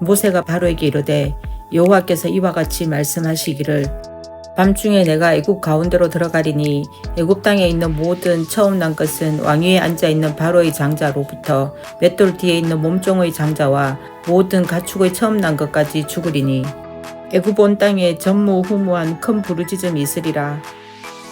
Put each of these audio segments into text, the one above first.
모세가 바로에게 이르되 여호와께서 이와 같이 말씀하시기를 밤중에 내가 애굽 가운데로 들어가리니 애굽 땅에 있는 모든 처음 난 것은 왕 위에 앉아 있는 바로의 장자로부터 맷돌 뒤에 있는 몸종의 장자와 모든 가축의 처음 난 것까지 죽으리니 애굽 온 땅에 전무후무한 큰 부르짖음이 있으리라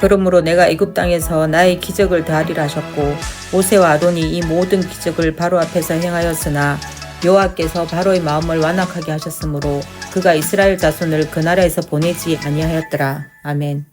그러므로 내가 애굽 땅에서 나의 기적을 더하리라 하셨고 모세와 아론이 이 모든 기적을 바로 앞에서 행하였으나 여호와께서 바로의 마음을 완악하게 하셨으므로 그가 이스라엘 자손을 그 나라에서 보내지 아니하였더라 아멘.